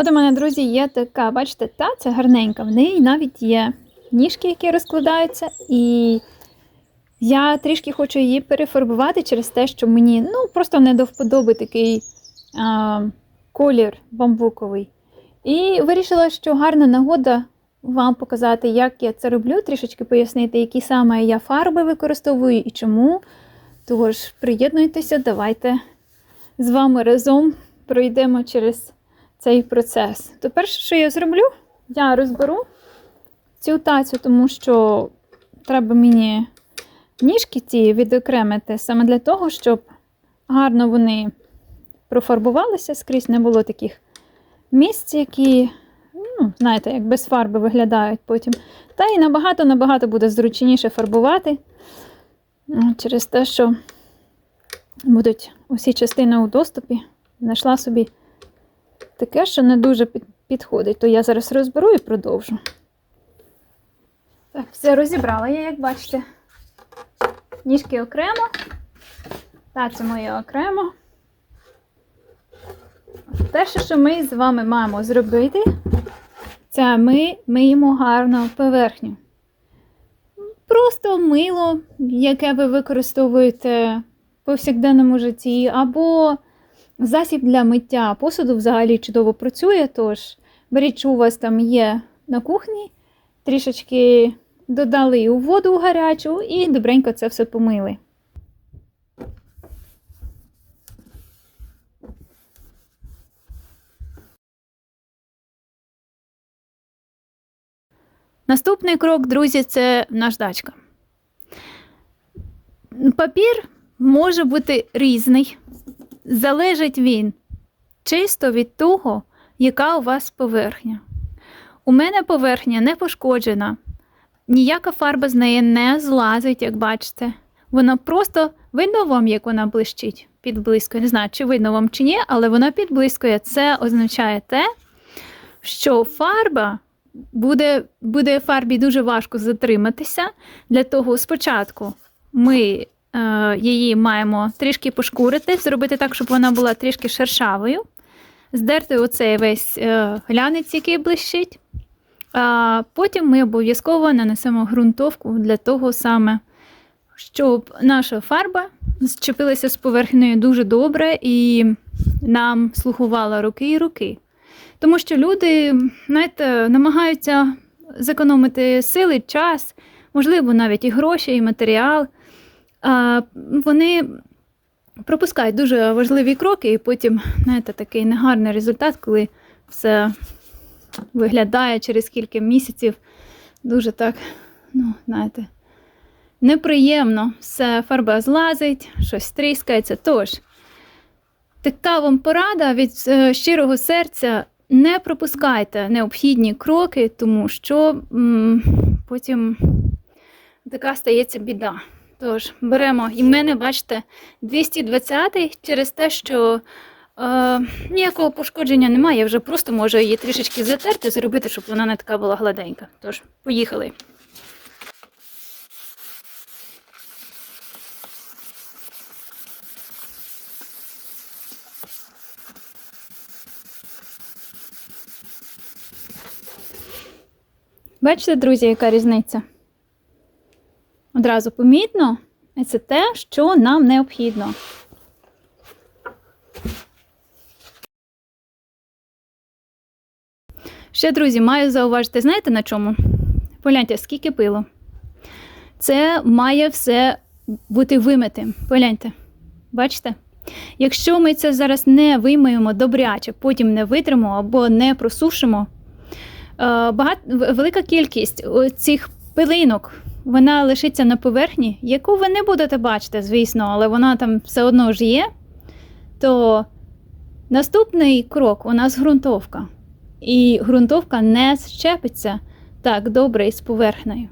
От у мене, друзі, є така, бачите, таця гарненька. В неї навіть є ніжки, які розкладаються. І я трішки хочу її перефарбувати через те, що мені ну, просто не до вподоби такий а, колір бамбуковий. І вирішила, що гарна нагода вам показати, як я це роблю, трішечки пояснити, які саме я фарби використовую і чому. Тож, приєднуйтеся, давайте з вами разом пройдемо через цей процес. То перше, що я зроблю, я розберу цю тацю, тому що треба мені ніжки ці відокремити саме для того, щоб гарно вони профарбувалися, скрізь не було таких місць, які, ну, знаєте, як без фарби виглядають потім. Та і набагато-набагато буде зручніше фарбувати ну, через те, що будуть усі частини у доступі. Знайшла собі таке, що не дуже підходить, то я зараз розберу і продовжу. Так, все розібрала я, як бачите. Ніжки окремо, тацю моє окремо. Перше, що ми з вами маємо зробити, це ми миємо гарно поверхню. Просто мило, яке ви використовуєте в повсякденному житті, або засіб для миття посуду взагалі чудово працює. Тож беріть, що у вас там є на кухні, трішечки додали у воду гарячу і добренько це все помили. Наступний крок, друзі, це наждачка. Папір може бути різний. Залежить він чисто від того, яка у вас поверхня. У мене поверхня не пошкоджена, ніяка фарба з неї не злазить, як бачите. Вона просто видно вам, як вона блищить, підблискує. Не знаю, чи видно вам чи ні, але вона підблискує. Це означає те, що фарба буде, буде фарбі дуже важко затриматися. Для того спочатку ми її маємо трішки пошкурити, зробити так, щоб вона була трішки шершавою, здерти оцей весь е, глянець, який блищить. А потім ми обов'язково нанесемо ґрунтовку для того саме, щоб наша фарба зчепилася з поверхнею дуже добре і нам слугувала руки і руки. Тому що люди, знаєте, намагаються зекономити сили, час, можливо, навіть і гроші, і матеріал. Вони пропускають дуже важливі кроки, і потім, знаєте, такий негарний результат, коли все виглядає через кілька місяців дуже так, ну, знаєте, неприємно. Все, фарба злазить, щось тріскається. Тож, така вам порада від е, щирого серця. Не пропускайте необхідні кроки, тому що м, потім така стається біда. Тож, беремо, і в мене, бачите, 220 через те, що е, ніякого пошкодження немає. Я вже просто можу її трішечки затерти, зробити, щоб вона не така була гладенька. Тож, поїхали. Бачите, друзі, яка різниця? Одразу помітно, і це те, що нам необхідно. Ще, друзі, маю зауважити, знаєте на чому? Погляньте, скільки пилу. Це має все бути вимитим. Погляньте. Бачите? Якщо ми це зараз не вимиємо добряче, потім не витримо або не просушимо, е, багат, в- велика кількість цих пилинок вона лишиться на поверхні, яку ви не будете бачити, звісно, але вона там все одно ж є. То наступний крок у нас ґрунтовка. І ґрунтовка не щепиться так добре із поверхнею.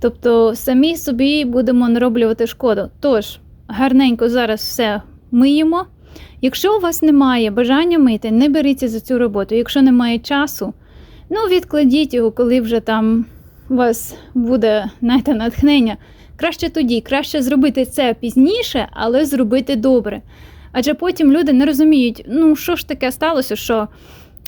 Тобто самі собі будемо нароблювати шкоду. Тож, гарненько зараз все миємо. Якщо у вас немає бажання мити, не беріться за цю роботу. Якщо немає часу, ну відкладіть його, коли вже там у вас буде знаєте, натхнення. Краще тоді, краще зробити це пізніше, але зробити добре. Адже потім люди не розуміють, ну що ж таке сталося, що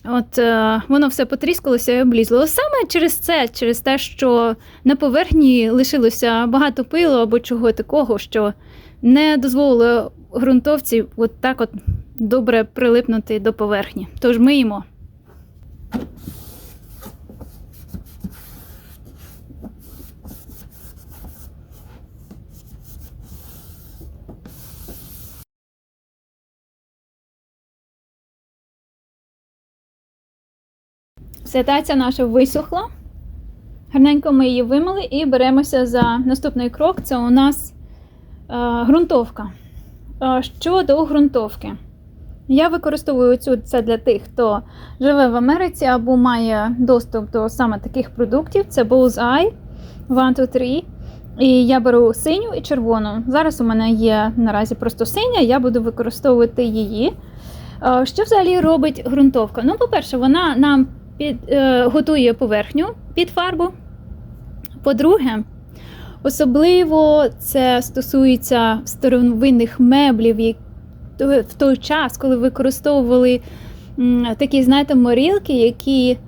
От е, воно все потріскалося і облізло. Саме через це, через те, що на поверхні лишилося багато пилу або чого такого, що не дозволило ґрунтовці от так от добре прилипнути до поверхні. Тож миємо. Все, наша висохла. Гарненько ми її вимили і беремося за наступний крок. Це у нас е, ґрунтовка. Е, щодо ґрунтовки. Я використовую цю це для тих, хто живе в Америці або має доступ до саме таких продуктів. Це Bullseye, One, Two, Three. І я беру синю і червону. Зараз у мене є наразі просто синя, я буду використовувати її. Е, Що взагалі робить ґрунтовка? Ну, по-перше, вона нам під, е, готує поверхню під фарбу. По-друге, особливо це стосується старовинних меблів, які в той час, коли використовували такі, знаєте, морілки, які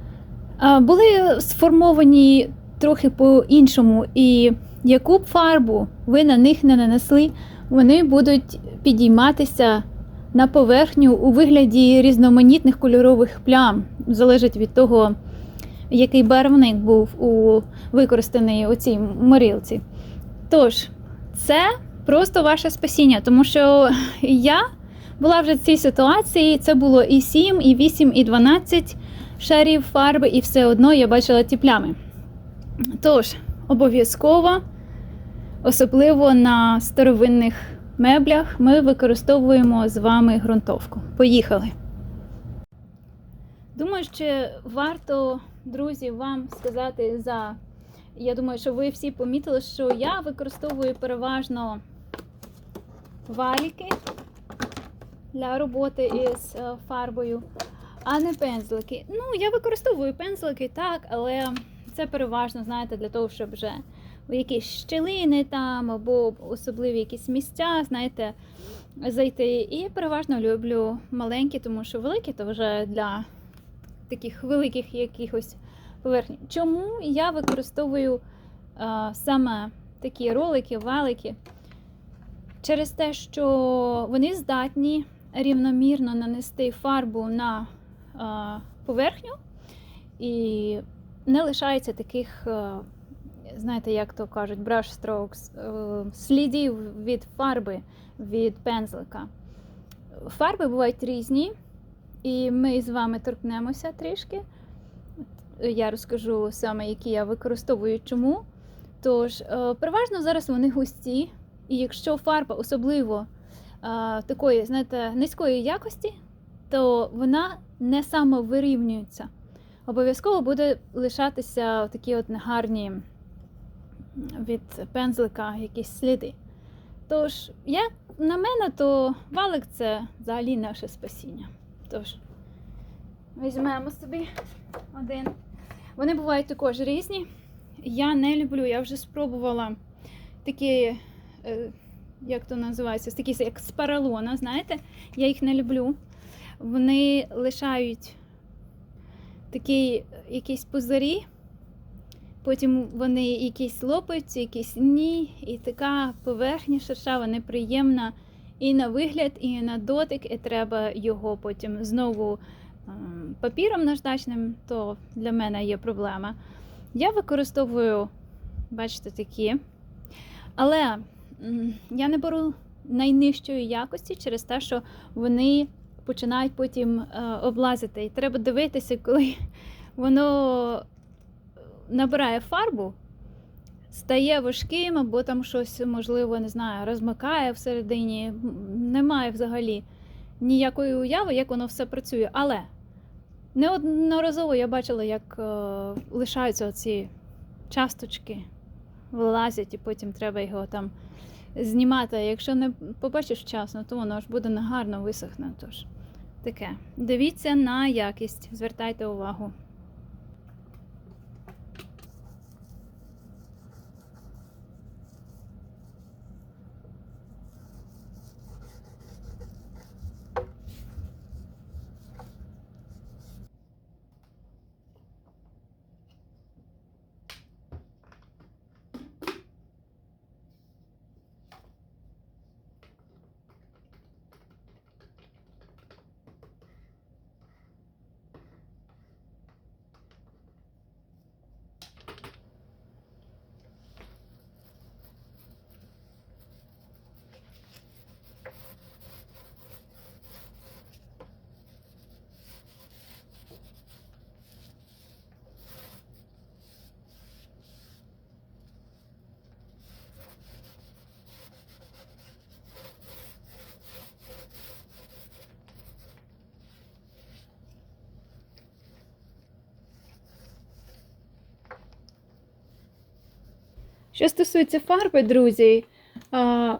а, були сформовані трохи по-іншому. І яку б фарбу ви на них не нанесли, вони будуть підійматися на поверхню у вигляді різноманітних кольорових плям. Залежить від того, який барвник був у використаний у цій морілці. Тож, це просто ваше спасіння, тому що я була вже в цій ситуації. Це було і 7, і 8, і 12 шарів фарби, і все одно я бачила ті плями. Тож, обов'язково, особливо на старовинних меблях, ми використовуємо з вами ґрунтовку. Поїхали! Думаю, що варто, друзі, вам сказати за. Я думаю, що ви всі помітили, що я використовую переважно валіки для роботи із е, фарбою, а не пензлики. Ну, я використовую пензлики, так, але це переважно, знаєте, для того, щоб вже у якісь щілини там або особливі якісь місця, знаєте, зайти. І переважно люблю маленькі, тому що великі то вже для таких великих якихось поверхні. Чому я використовую а, саме такі ролики, валики? Через те, що вони здатні рівномірно нанести фарбу на а, поверхню і не лишається таких, а, знаєте, як то кажуть, brush strokes, е, слідів від фарби, від пензлика. Фарби бувають різні, і ми з вами торкнемося трішки. Я розкажу саме, які я використовую чому. Тож, е, переважно зараз вони густі, і якщо фарба особливо е, такої, знаєте, низької якості, то вона не самовирівнюється. Обов'язково буде лишатися такі от негарні від пензлика якісь сліди. Тож, як на мене, то валик це взагалі наше спасіння. Тож, візьмемо собі один. Вони бувають також різні. Я не люблю, я вже спробувала такі, е, як то називається, такі як з паралона, знаєте, я їх не люблю. Вони лишають такі якісь пузирі, потім вони якісь лопаються, якісь ні, і така поверхня шершава неприємна і на вигляд, і на дотик, і треба його потім знову ем, папіром наждачним, то для мене є проблема. Я використовую, бачите, такі, але я не беру найнижчої якості через те, що вони починають потім е, облазити. І треба дивитися, коли воно набирає фарбу, стає важким, або там щось, можливо, не знаю, розмикає всередині. Немає взагалі ніякої уяви, як воно все працює. Але неодноразово я бачила, як е, лишаються оці часточки, вилазять, і потім треба його там знімати. Якщо не побачиш вчасно, то воно ж буде негарно висохне. Тож таке. Дивіться на якість, звертайте увагу. Що стосується фарби, друзі,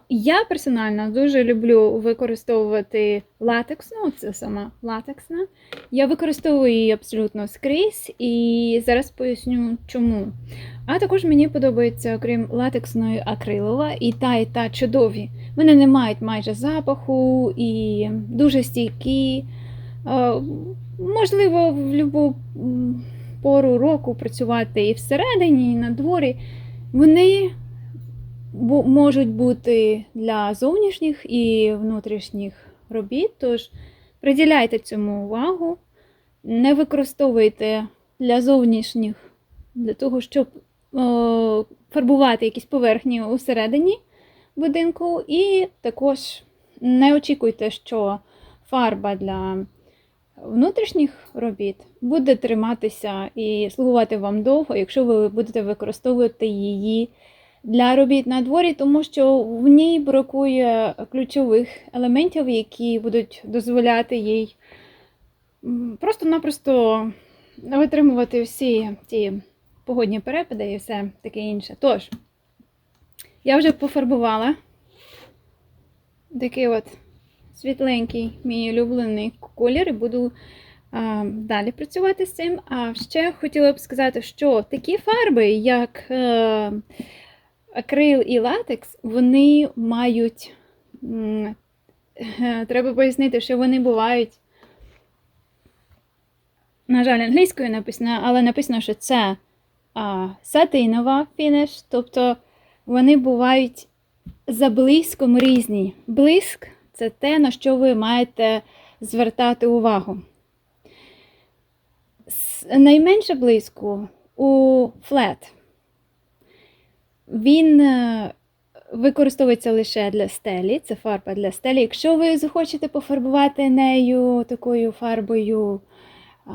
я персонально дуже люблю використовувати латексну, це сама латексна. Я використовую її абсолютно скрізь і зараз поясню чому. А також мені подобається, окрім латексної, акрилова, і та, і та чудові. Вони не мають майже запаху і дуже стійкі. Можливо, в будь-яку пору року працювати і всередині, і на дворі. Вони можуть бути для зовнішніх і внутрішніх робіт, тож приділяйте цьому увагу, не використовуйте для зовнішніх, для того, щоб о, фарбувати якісь поверхні усередині будинку, і також не очікуйте, що фарба для внутрішніх робіт буде триматися і слугувати вам довго, якщо ви будете використовувати її для робіт на дворі, тому що в ній бракує ключових елементів, які будуть дозволяти їй просто-напросто витримувати всі ті погодні перепади і все таке інше. Тож, я вже пофарбувала такий от світленький, мій улюблений колір, і буду а, далі працювати з цим. А ще хотіла б сказати, що такі фарби, як е, акрил і латекс, вони мають. е, Треба пояснити, що вони бувають. На жаль, англійською написано, але написано, що це а, сатинова фініш, тобто вони бувають за блиском різні. Блиск це те, на що ви маєте звертати увагу. Найменше блиску у флет. Він е, використовується лише для стелі, це фарба для стелі. Якщо ви захочете пофарбувати нею такою фарбою а,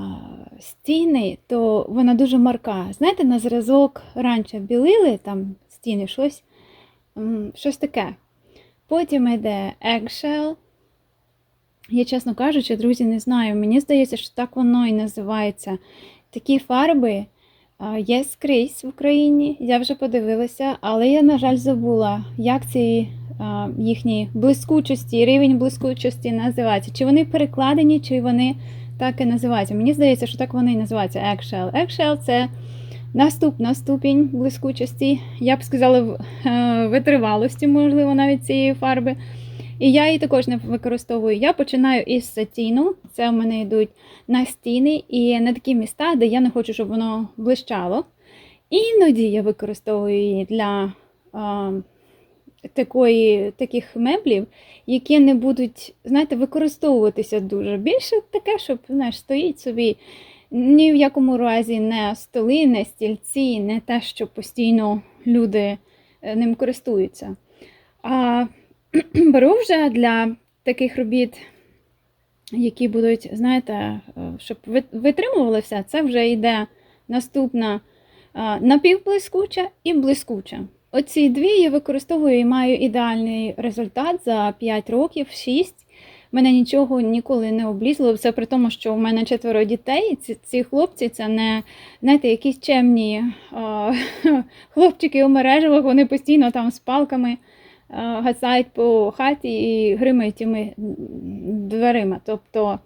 стіни, то вона дуже марка. Знаєте, на зразок раніше білили там стіни щось, щось таке. Потім йде eggshell. Я, чесно кажучи, друзі, не знаю. Мені здається, що так воно і називається. Такі фарби є скрізь в Україні. Я вже подивилася, але я, на жаль, забула, як ці їхні блискучості, рівень блискучості називаються. Чи вони перекладені, чи вони так і називаються. Мені здається, що так вони і називаються eggshell. Eggshell – це наступна ступінь блискучості. Я б сказала, е, витривалості, можливо, навіть цієї фарби. І я її також не використовую. Я починаю із сатіну. Це в мене йдуть на стіни і на такі міста, де я не хочу, щоб воно блищало. Іноді я використовую її для а, такої, таких меблів, які не будуть, знаєте, використовуватися дуже. Більше таке, щоб знаєш, стоїть собі. Ні в якому разі не столи, не стільці, не те, що постійно люди е, ним користуються. А беру вже для таких робіт, які будуть, знаєте, е, щоб ви- витримували все, це вже йде наступна напівблискуча і блискуча. Оці дві я використовую і маю ідеальний результат за 5 років, 6. Мене нічого ніколи не облізло. Все при тому, що в мене четверо дітей. Ці, ці хлопці це не знаєте, якісь чемні а, хлопчики у мережевих, вони постійно там з палками гасають по хаті і гримають тими дверима. Тобто,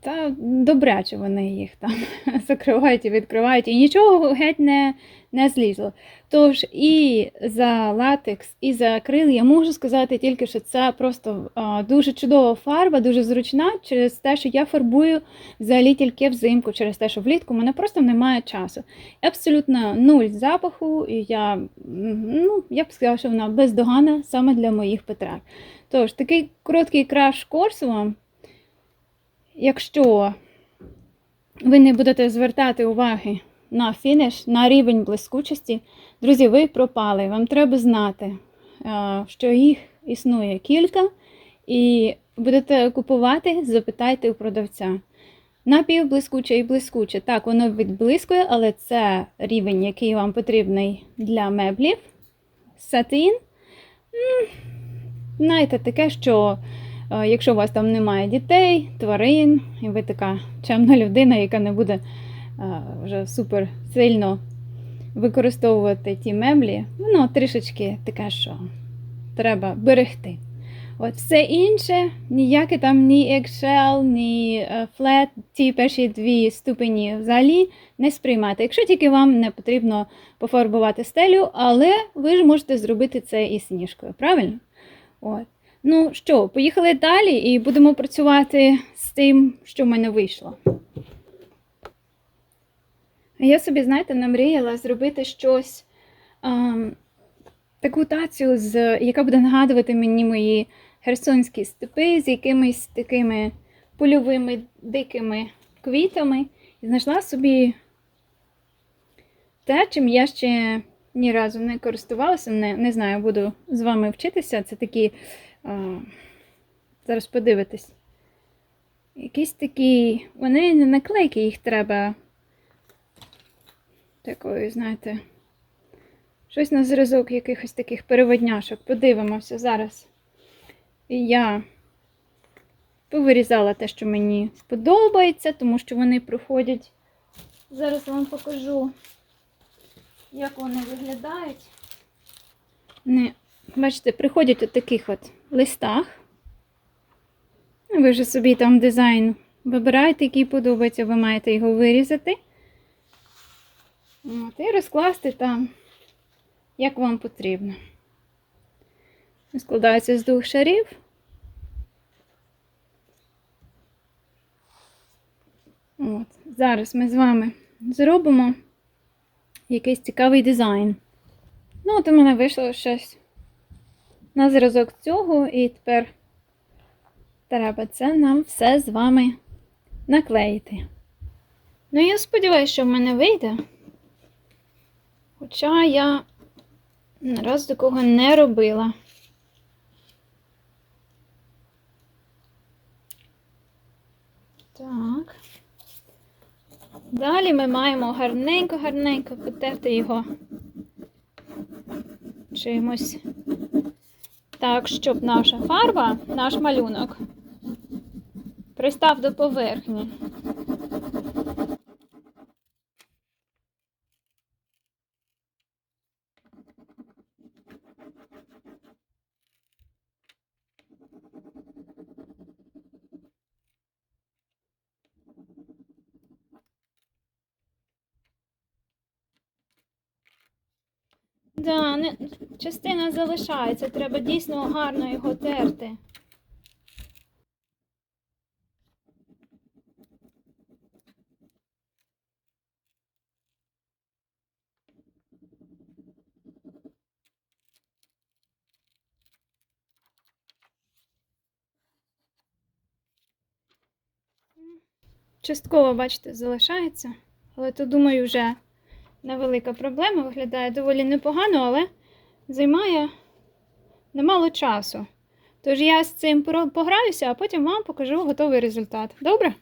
та добряче вони їх там закривають і відкривають, і нічого геть не, не злізло. Тож і за латекс, і за акрил я можу сказати тільки, що це просто а, дуже чудова фарба, дуже зручна через те, що я фарбую взагалі тільки взимку, через те, що влітку в мене просто немає часу. Абсолютно нуль запаху, і я, ну, я б сказала, що вона бездоганна саме для моїх потреб. Тож, такий короткий краш-курс вам. Якщо ви не будете звертати уваги на фініш, на рівень блискучості, друзі, ви пропали. Вам треба знати, е, що їх існує кілька, і будете купувати, запитайте у продавця. Напівблискуче і блискуче. Так, воно відблискує, але це рівень, який вам потрібний для меблів. Сатин. Знаєте, таке, що якщо у вас там немає дітей, тварин, і ви така чемна людина, яка не буде е, вже супер сильно використовувати ті меблі, воно трішечки таке, що треба берегти. От все інше, ніяке там ні Excel, ні е, Flat, ті перші дві ступені взагалі не сприймати. Якщо тільки вам не потрібно пофарбувати стелю, але ви ж можете зробити це і сніжкою, правильно? От. Ну що, поїхали далі і будемо працювати з тим, що в мене вийшло. Я собі, знаєте, намріяла зробити щось, ем, таку тацію, з, яка буде нагадувати мені мої херсонські степи з якимись такими польовими дикими квітами. І знайшла собі те, чим я ще ні разу не користувалася. Не, не знаю, буду з вами вчитися. Це такі. Зараз подивитись. Якісь такі. Вони не наклейки, їх треба. Такою, знаєте, щось на зразок якихось таких переводняшок. Подивимося зараз. І я повирізала те, що мені подобається, тому що вони проходять. Зараз вам покажу, як вони виглядають. Вони, бачите, приходять у таких от листах. Ви вже собі там дизайн вибираєте, який подобається, ви маєте його вирізати. От, і розкласти там, як вам потрібно. Складається з двох шарів. От. Зараз ми з вами зробимо якийсь цікавий дизайн. Ну, от у мене вийшло щось на зразок цього, і тепер треба це нам все з вами наклеїти. Ну, я сподіваюся, що в мене вийде. Хоча я раз такого не робила. Так. Далі ми маємо гарненько-гарненько потерти його чимось. Так, щоб наша фарба, наш малюнок пристав до поверхні. Да, не, частина залишається, треба дійсно гарно його терти. Частково, бачите, залишається, але то, думаю, вже невелика проблема, виглядає доволі непогано, але займає немало часу. Тож я з цим пограюся, а потім вам покажу готовий результат. Добре?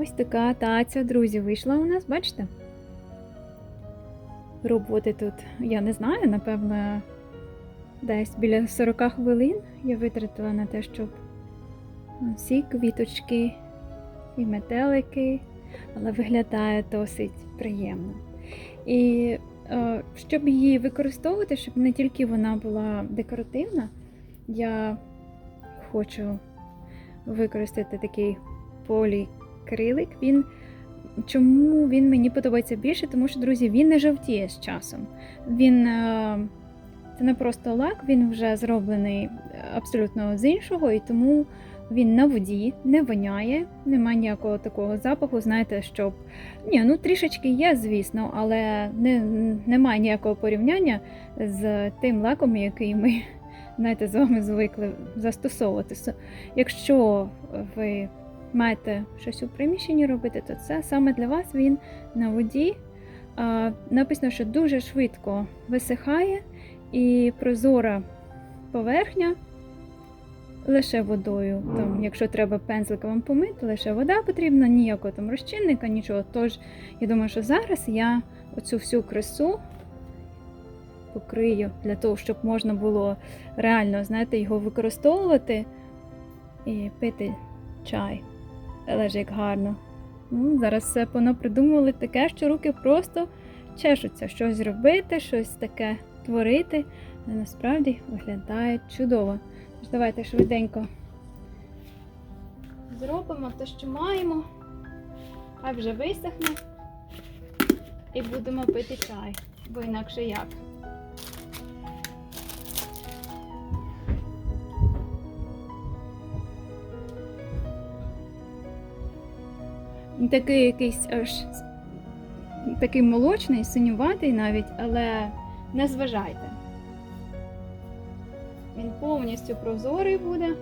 Ось така таця, друзі, вийшла у нас, бачите? Роботи тут, я не знаю, напевно, десь біля 40 хвилин я витратила на те, щоб всі квіточки і метелики, але виглядає досить приємно. І е, щоб її використовувати, щоб не тільки вона була декоративна, я хочу використати такий полікрилик. Він чому він мені подобається більше? Тому що, друзі, він не жовтіє з часом. Він е, це не просто лак, він вже зроблений абсолютно з іншого, і тому він на воді не воняє, немає ніякого такого запаху. Знаєте, щоб ні, ну трішечки є, звісно, але не, немає ніякого порівняння з тим лаком, який ми знаєте, з вами звикли застосовувати. С- Якщо ви маєте щось у приміщенні робити, то це саме для вас він на воді. Написано, що дуже швидко висихає і прозора поверхня лише водою. Там, якщо треба пензлика вам помити, лише вода потрібна, ніякого там розчинника, нічого. Тож я думаю, що зараз я оцю всю красу покрию для того, щоб можна було реально, знаєте, його використовувати і пити чай. Але ж як гарно. Ну, зараз все понапридумували таке, що руки просто чешуться щось зробити, щось таке творити. Але насправді виглядає чудово. Тож давайте швиденько зробимо те, що маємо. Хай вже висохне. І будемо пити чай. Бо інакше як. Такий якийсь аж такий молочний, синюватий навіть, але не зважайте. Він повністю прозорий буде.